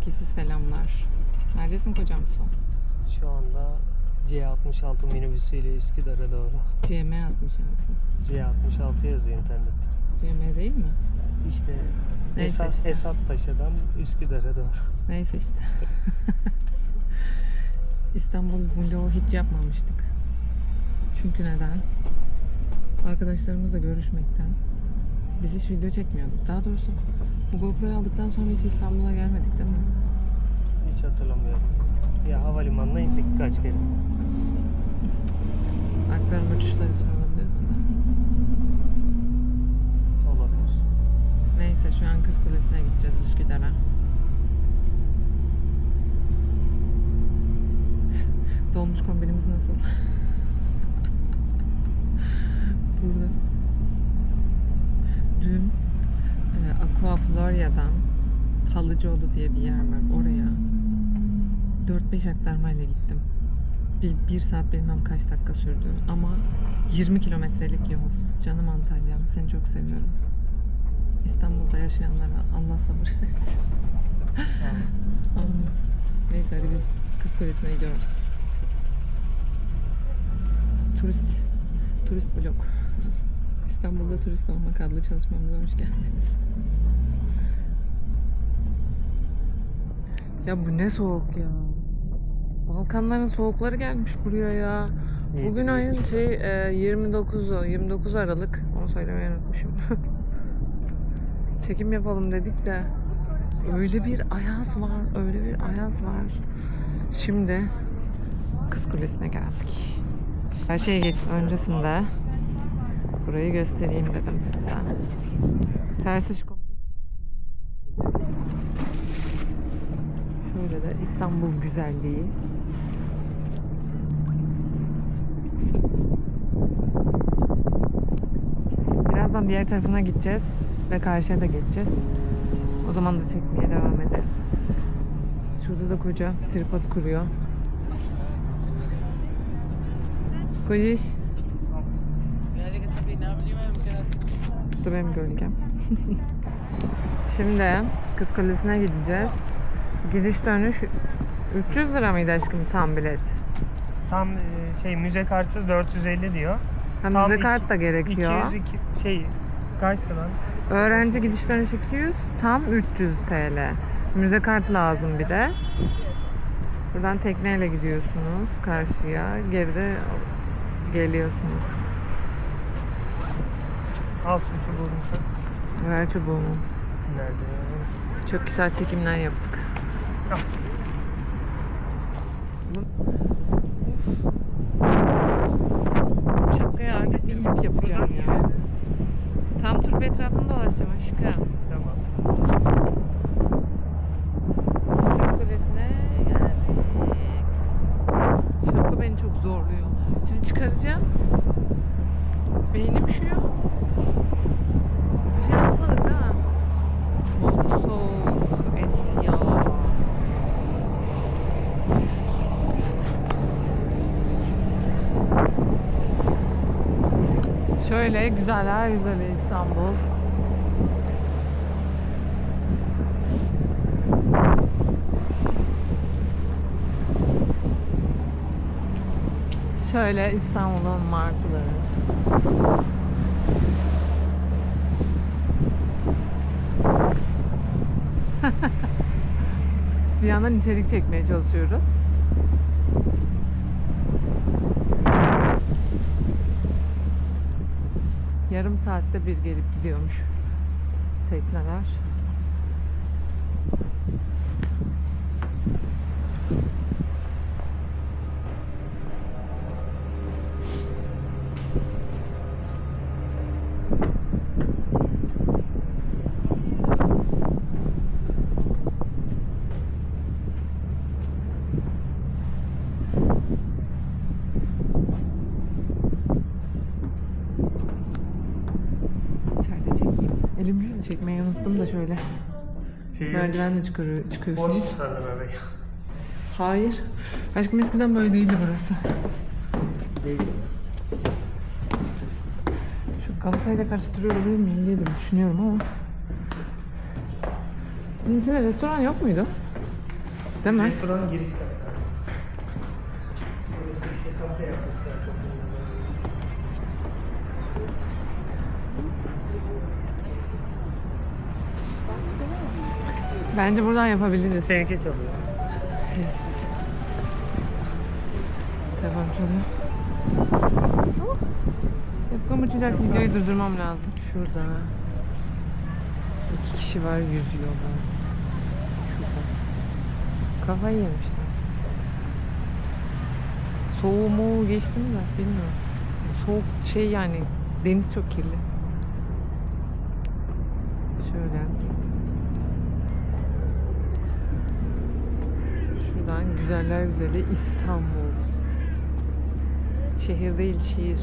Herkese selamlar. Neredesin kocam son? Şu anda C66 minibüsüyle Üsküdar'a doğru. CM 66. C66 yazıyor internette. CM değil mi? İşte Neyse Esat, işte. Esat Paşa'dan Üsküdar'a doğru. Neyse işte. İstanbul vlogu hiç yapmamıştık. Çünkü neden? Arkadaşlarımızla görüşmekten. Biz hiç video çekmiyorduk. Daha doğrusu bu GoPro'yu aldıktan sonra hiç İstanbul'a gelmedik değil mi? Hiç hatırlamıyorum. Ya havalimanına indik kaç kere. Aktarım uçuşları için olabilir bana. Olabilir. Neyse şu an Kız Kulesi'ne gideceğiz Üsküdar'a. Dolmuş kombinimiz nasıl? Burada. Dün e, Aqua Floria'dan Halıcıoğlu diye bir yer var. Oraya 4-5 aktarmayla gittim. Bir, bir saat bilmem kaç dakika sürdü. Ama 20 kilometrelik yol. Canım Antalya'm. Seni çok seviyorum. İstanbul'da yaşayanlara Allah sabır versin. Neyse hadi biz Kız Kulesi'ne gidiyoruz. Turist, turist vlog. İstanbul'da turist olmak adlı çalışmamıza hoş geldiniz. Ya bu ne soğuk ya. Balkanların soğukları gelmiş buraya ya. Bugün ayın şey e, 29'u, 29 Aralık. Onu söylemeyi unutmuşum. Çekim yapalım dedik de öyle bir ayaz var, öyle bir ayaz var. Şimdi Kız Kulesi'ne geldik. Her şeye geç öncesinde burayı göstereyim dedim size. Ters ışık Şöyle de İstanbul güzelliği. Birazdan diğer tarafına gideceğiz ve karşıya da geçeceğiz. O zaman da çekmeye devam edelim. Şurada da koca tripod kuruyor. Kociş. İşte benim gölgem. Şimdi Kız Kulesi'ne gideceğiz. Gidiş dönüş 300 lira mıydı aşkım tam bilet? Tam e, şey müze kartsız 450 diyor. Ha, Tam müze iki- kart da gerekiyor. 200 iki- şey kaçtı lan? Öğrenci gidiş dönüş 200, tam 300 TL. Müze kart lazım bir de. Buradan tekneyle gidiyorsunuz karşıya, geride geliyorsunuz. Al şu çubuğunu. Ver çubuğumu. Nerede? Çok güzel çekimler yaptık. Al. Şapkaya artık bir ip yapacağım ya. Tam tur etrafında dolaşacağım aşkım. Tamam. Kız Kulesi'ne geldik. Şapka beni çok zorluyor. Şimdi çıkaracağım. Beynim üşüyor. Bir şey yapmadık değil mi? Çok soğuk. Şöyle güzeller güzeli İstanbul. Şöyle İstanbul'un martıları. bir yandan içerik çekmeye çalışıyoruz. Yarım saatte bir gelip gidiyormuş tekneler. Elimi çekmeyi unuttum da şöyle. Şey, Merdivenle çıkıyor, boş çıkıyorsunuz. mu orayı? Hayır. Aşkım eskiden böyle değildi burası. Değil. Şu Galata'yla karıştırıyor olabilir miyim diye de düşünüyorum ama. Bunun içinde restoran yok muydu? Değil mi? Restoran giriş katı. Burası işte kafe yapmışlar. Bence buradan yapabiliriz. Seninki çalıyor. Yes. Devam çalıyor. Şapkamı uçacak videoyu durdurmam lazım. Şurada. İki kişi var yüzüyorlar. Şurada. Kafayı yemişler. Soğuğumu geçtim de bilmiyorum. Soğuk şey yani deniz çok kirli. Şöyle. Şuradan güzeller güzeli İstanbul. Şehir değil şiir.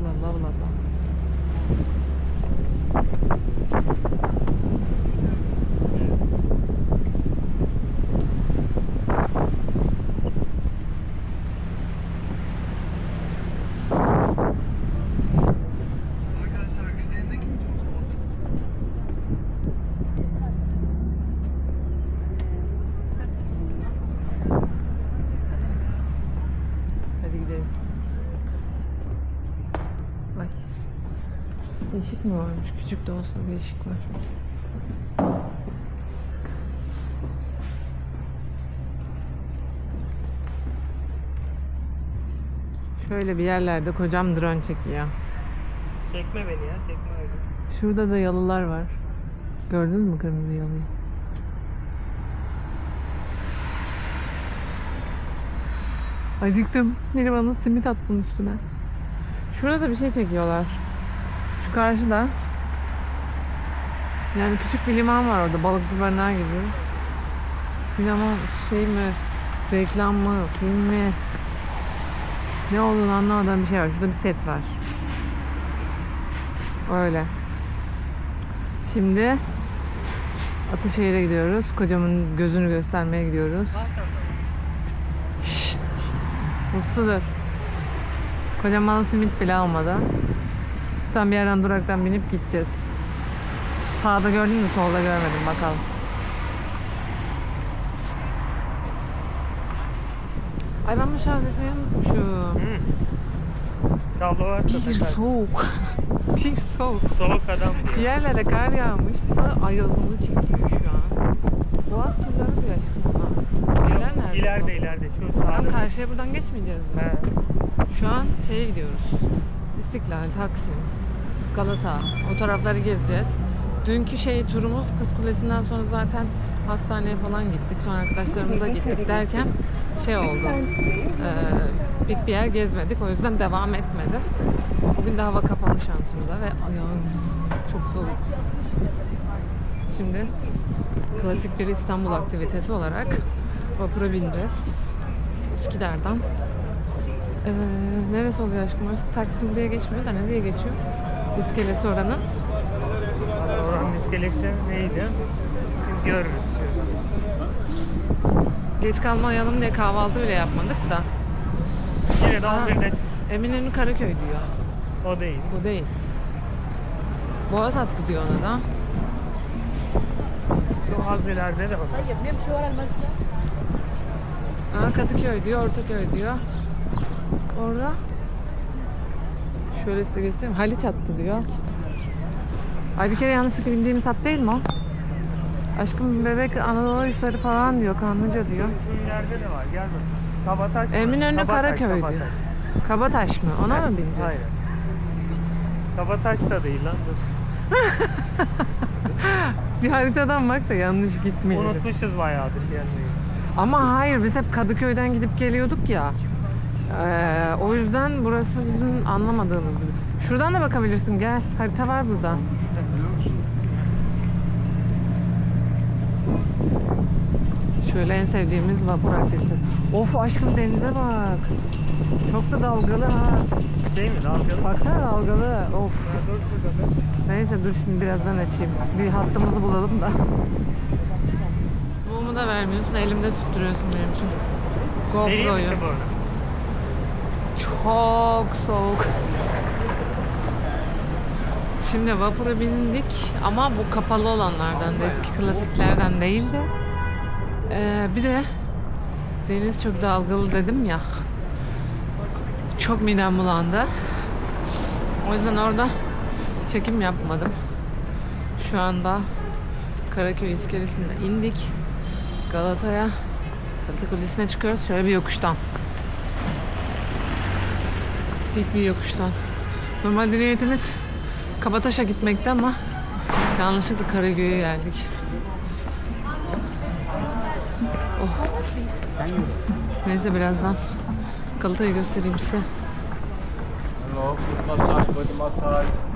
Bla bla bla bla. Arkadaşlar üzerindeki çok soğuk. Hadi gidelim. Ay. Değişik mi varmış? Küçük de olsa ışık var. Şöyle bir yerlerde kocam drone çekiyor. Çekme beni ya, çekme öyle. Şurada da yalılar var. Gördünüz mü kırmızı yalıyı? Acıktım. Biri bana simit atsın üstüne. Şurada da bir şey çekiyorlar. Karşıda. Yani küçük bir liman var orada. Balıkçı barınağı gibi. Sinema şey mi? Reklam mı? Film mi? Ne olduğunu anlamadığım bir şey var. Şurada bir set var. Öyle. Şimdi Ataşehir'e gidiyoruz. Kocamın gözünü göstermeye gidiyoruz. Şşt, şşt. Usludur. Kocam bana simit bile almadı. Şuradan bir yerden duraktan binip gideceğiz. Sağda gördün mü? Solda görmedim. Bakalım. Ay ben bunu şarj etmeyi unutmuşum. Hı. Kablo varsa Bir takar. soğuk. bir soğuk. Soğuk adam Bir diyor. yerlere kar yağmış. Bana ayazımı çekiyor şu an. Boğaz turları diyor aşkım ona. Yerler nerede? İleride ileride. Şu Tam karşıya buradan geçmeyeceğiz mi? He. Şu an şeye gidiyoruz. İstiklal, Taksim, Galata. O tarafları gezeceğiz. Dünkü şey turumuz Kız Kulesi'nden sonra zaten hastaneye falan gittik. Sonra arkadaşlarımıza gittik derken şey oldu. Eee pek bir yer gezmedik. O yüzden devam etmedi. Bugün de hava kapalı şansımıza ve ayaz çok soğuk. Şimdi klasik bir İstanbul aktivitesi olarak vapura bineceğiz. Üsküdar'dan. Ee, neresi oluyor aşkım? Orası Taksim diye geçmiyor da ne diye geçiyor? İskelesi oranın. Oranın iskelesi neydi? Görürüz. Geç kalmayalım diye kahvaltı bile yapmadık da. Yine de Aa. 11'de Eminönü Karaköy diyor. o değil. Bu değil. Boğaz hattı diyor ona da. Şu az ileride de var. Aa, Kadıköy diyor, Ortaköy diyor. Orada şöyle size göstereyim. Haliç hattı diyor. Ay bir kere yanlışlıkla bindiğimiz hat değil mi o? Aşkım bebek Anadolu Hisarı falan diyor, Kanlıca diyor. Şu ileride de var. Gel bakalım. Kabataş mı? Eminönü Kabataş, Karaköy Kabataş. diyor. Kabataş mı? Ona mı bineceğiz? Hayır. Kabataş da değil lan. Dur. Bir haritadan bak da yanlış gitmeyelim. Unutmuşuz bayağıdır gelmeyi. Ama hayır biz hep Kadıköy'den gidip geliyorduk ya. Ee, o yüzden burası bizim anlamadığımız bir. Şuradan da bakabilirsin gel. Harita var burada. Şöyle en sevdiğimiz vapur aktivitesi. Of aşkım denize bak. Çok da dalgalı ha. Değil mi? Dalgalı. Baksana dalgalı. Of. Neyse dur şimdi birazdan açayım. Bir hattımızı bulalım da. Buğumu da vermiyorsun. Elimde tutturuyorsun benim şu Vereyim mi GoPro'yu. çubuğunu? Çok soğuk. Şimdi vapura bindik ama bu kapalı olanlardan da eski klasiklerden değildi. Ee, bir de deniz çok dalgalı dedim ya. Çok midem bulandı. O yüzden orada çekim yapmadım. Şu anda Karaköy iskelesinde indik. Galata'ya Galata Kulesi'ne çıkıyoruz. Şöyle bir yokuştan. Dik bir yokuştan. Normalde niyetimiz Kabataş'a gitmekti ama yanlışlıkla Karagöy'e geldik. Oh. Neyse birazdan Galata'yı göstereyim size. Hello, massage, body massage.